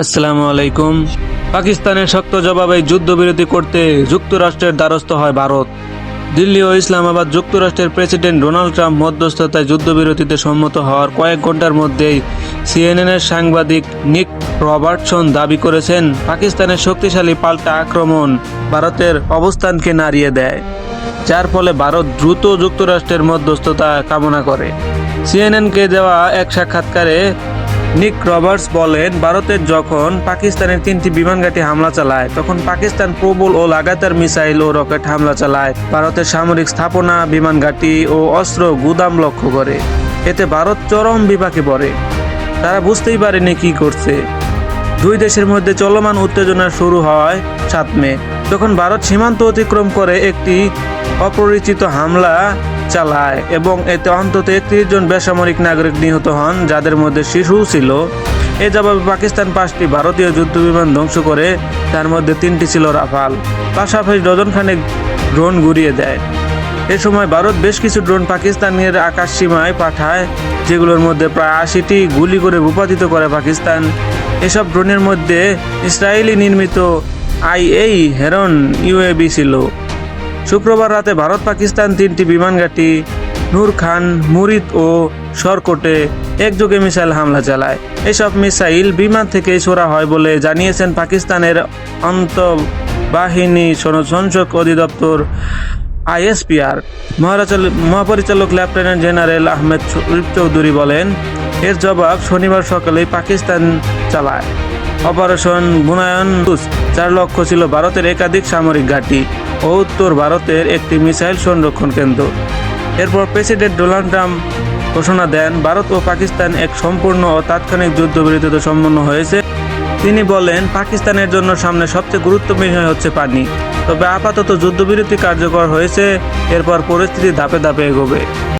আসসালামু আলাইকুম। পাকিস্তানের শক্ত জবাবে যুদ্ধবিরতি করতে যুক্তরাষ্ট্রের দ্বারস্থ হয় ভারত। দিল্লি ও ইসলামাবাদ যুক্তরাষ্ট্রের প্রেসিডেন্ট ডোনাল্ড ট্রাম্প মধ্যস্থতায় যুদ্ধবিরতিতে সম্মত হওয়ার কয়েক ঘণ্টার মধ্যেই সিএনএনের সাংবাদিক নিক রবার্টসন দাবি করেছেন, পাকিস্তানের শক্তিশালী পাল্টা আক্রমণ ভারতের অবস্থানকে নাড়িয়ে দেয়, যার ফলে ভারত দ্রুত যুক্তরাষ্ট্রের মধ্যস্থতা কামনা করে। সিএনএনকে দেওয়া এক সাক্ষাৎকারে নিক রবার্টস বলেন, ভারতের যখন পাকিস্তানের তিনটি বিমান ঘাঁটি হামলা চালায়, তখন পাকিস্তান প্রবল ও লাগাতার মিসাইল ও রকেট হামলা চালায়। ভারতের সামরিক স্থাপনা বিমান ঘাঁটি ও অস্ত্র গুদাম লক্ষ্য করে। এতে ভারত চরম বিপাকে পড়ে। তারা বুঝতেই পারেনি কি করছে। দুই দেশের মধ্যে চলমান উত্তেজনা শুরু হয় সাত মে। তখন ভারত সীমান্ত অতিক্রম করে একটি অপরিচিত হামলা চালায় এবং এতে অন্তত একত্রিশ জন বেসামরিক নাগরিক নিহত হন, যাদের মধ্যে শিশুও ছিল। এ জবাবে পাকিস্তান পাঁচটি ভারতীয় যুদ্ধবিমান ধ্বংস করে, তার মধ্যে তিনটি ছিল রাফাল। পাশাপাশি ডজনখানেক ড্রোন ঘুরিয়ে দেয়। এ সময় ভারত বেশ কিছু ড্রোন পাকিস্তানের আকাশ সীমায় পাঠায়, যেগুলোর মধ্যে প্রায় আশিটি গুলি করে ভূপাতিত করে পাকিস্তান। এসব ড্রোনের মধ্যে ইসরায়েলি নির্মিত আইএই হেরন ইউএবি ছিল। শুক্রবার রাতে ভারত পাকিস্তান তিনটি বিমান ঘাঁটি, নূর খান, মুরিদ ও সরকটে একযোগে মিসাইল হামলা চালায়। এসব মিসাইল বিমান থেকে ছোড়া হয় বলে জানিয়েছেন পাকিস্তানের অন্তঃবাহিনী সংসক অধিদপ্তর আইএসপিআর। মহাপরিচালক লেফটেন্যান্ট জেনারেল আহমেদ চৌধুরী বলেন এর জবাব শনিবার সকালে পাকিস্তান চালায়। অপারেশন বুনায়ন যার লক্ষ্য ছিল ভারতের একাধিক সামরিক ঘাঁটি ও উত্তর ভারতের একটি মিসাইল সংরক্ষণ কেন্দ্র। এরপর প্রেসিডেন্ট ডোনাল্ড ট্রাম্প ঘোষণা দেন, ভারত ও পাকিস্তান এক সম্পূর্ণ ও তাৎক্ষণিক যুদ্ধবিরতিতে সম্পন্ন হয়েছে। তিনি বলেন, পাকিস্তানের জন্য সামনে সবচেয়ে গুরুত্বপূর্ণ হচ্ছে পানি। তবে আপাতত যুদ্ধবিরতি কার্যকর হয়েছে, এরপর পরিস্থিতি ধাপে ধাপে এগোবে।